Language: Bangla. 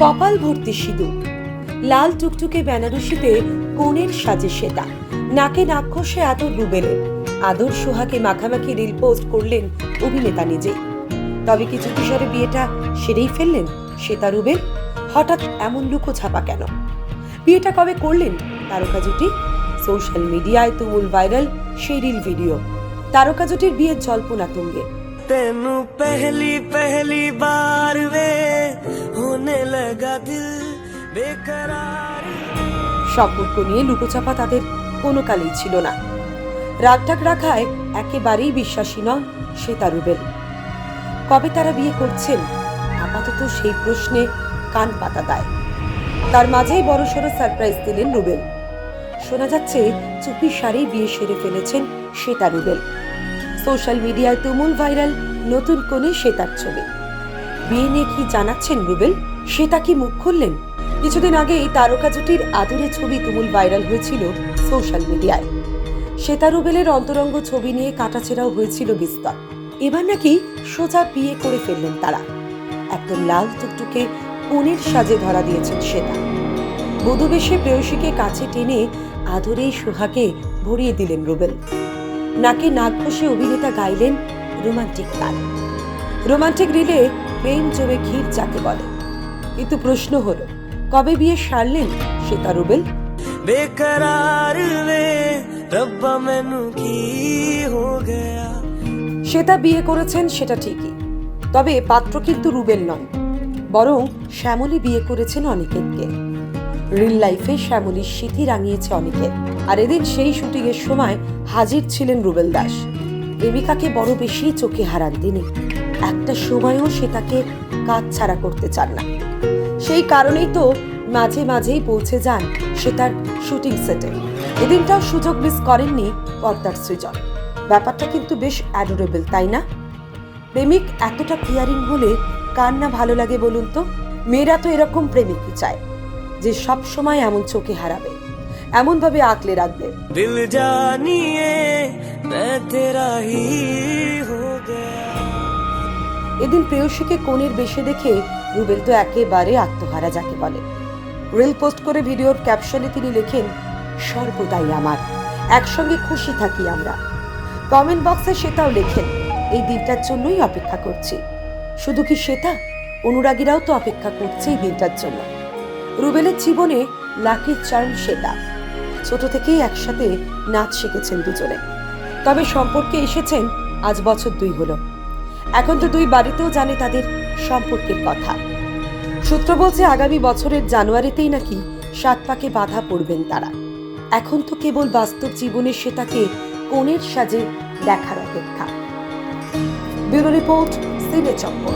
কপাল ভর্তি সিঁদুর। লাল টুকটুকে বেনারসিতে কোণের সাজে সেতা নাকে নাক্ষসে আদর ডুবেলে আদর সোহাকে মাখামাখি রিল পোস্ট করলেন অভিনেতা নিজে তবে কিছু কিশোরে বিয়েটা সেরেই ফেললেন শ্বেতা রুবেল। হঠাৎ এমন লুকো ছাপা কেন? বিয়েটা কবে করলেন? তারকা জুটি? সোশ্যাল মিডিয়ায় তুমুল ভাইরাল সেই রিল ভিডিও। তারকা জুটির বিয়ের জল্পনা তুঙ্গে। তেনু পেহলি পেহলি বার সম্পর্ক নিয়ে লুকোচাপা তাদের কোনো কালেই ছিল না। রাগটাক রাখায় একেবারেই বিশ্বাসী নন শ্বেতা রুবেল কবে তারা বিয়ে করছেন? আপাতত সেই প্রশ্নে কান পাতা দেয়। তার মাঝেই বড়সড় সারপ্রাইজ দিলেন রুবেল। শোনা যাচ্ছে চুপি সারি বিয়ে সেরে ফেলেছেন শ্বেতা রুবেল সোশ্যাল মিডিয়ায় তুমুল ভাইরাল নতুন কোণে শ্বেতার ছবি। বিয়ে নিয়ে কি জানাচ্ছেন রুবেল? শ্বেতা কি মুখ খুললেন? কিছুদিন আগেই তারকা জুটির আদুরে ছবি তুমুল ভাইরাল হয়েছিল সোশ্যাল মিডিয়ায়। শ্বেতা রুবেলের অন্তরঙ্গ ছবি নিয়ে কাটাছেড়াও হয়েছিল বিস্তর। এবার নাকি সোজা বিয়ে করে ফেললেন তারা। একদম লাল টুকটুকে পনির সাজে ধরা দিয়েছেন শ্বেতা বধূ বেশে প্রেয়সীকে কাছে টেনে আদরেই সোহাকে ভরিয়ে দিলেন রুবেল। নাকে নাক ঘষে অভিনেতা গাইলেন রোমান্টিক গান। রোমান্টিক রিলে প্রেম জমে ক্ষীর যাকে বলে। কিন্তু প্রশ্ন হলো কবে বিয়ে সারলেন শ্বেতা রুবেল শ্বেতা বিয়ে করেছেন সেটা ঠিকই তবে পাত্র কিন্তু রুবেল নয় বরং শ্যামলী বিয়ে করেছেন অনেকেরকে রিল লাইফে শ্যামলী স্মৃতি রাঙিয়েছে অনেকে আর এদিন সেই শুটিংয়ের সময় হাজির ছিলেন রুবেল দাস। প্রেমিকাকে বড় বেশি চোখে হারান তিনি একটা সময়ও সে তাকে কাজ ছাড়া করতে চান না। সেই কারণেই তো মাঝে মাঝেই পৌঁছে যান সে তার শুটিং সেটে এদিনটাও সুযোগ মিস করেননি পর্দার সৃজন। ব্যাপারটা কিন্তু বেশ অ্যাডোরেবল তাই না? প্রেমিক এতটা কেয়ারিং হলে কার না ভালো লাগে বলুন তো? মেয়েরা তো এরকম প্রেমিকই চায়, যে সব সময় এমন চোখে হারাবে, এমন ভাবে আঁকলে রাখবে। দিল জানিয়ে তেরা হি এদিন প্রেয়সীকে কোণের বেশে দেখে রুবেল তো একেবারে আত্মহারা যাকে বলে। রিল পোস্ট করে ভিডিওর ক্যাপশনে তিনি লেখেন, সর্বদাই আমার, একসঙ্গে খুশি থাকি আমরা। কমেন্ট বক্সে সেটাও লেখেন, এই দিনটার জন্যই অপেক্ষা করছি। শুধু কি সেটা অনুরাগীরাও তো অপেক্ষা করছে এই দিনটার জন্য। রুবেলের জীবনে লাকি চার্ম সেটা ছোট থেকেই একসাথে নাচ শিখেছেন দুজনে। তবে সম্পর্কে এসেছেন, আজ বছর দুই হলো। এখন তো দুই বাড়িতেও জানে তাদের সম্পর্কের কথা। সূত্র বলছে, আগামী বছরের জানুয়ারিতেই নাকি সাত পাকে বাধা পড়বেন তারা। এখন তো কেবল বাস্তব জীবনে সে তাকে কোণের সাজে দেখার অপেক্ষা। ব্যুরো রিপোর্ট, সিনে চক্কর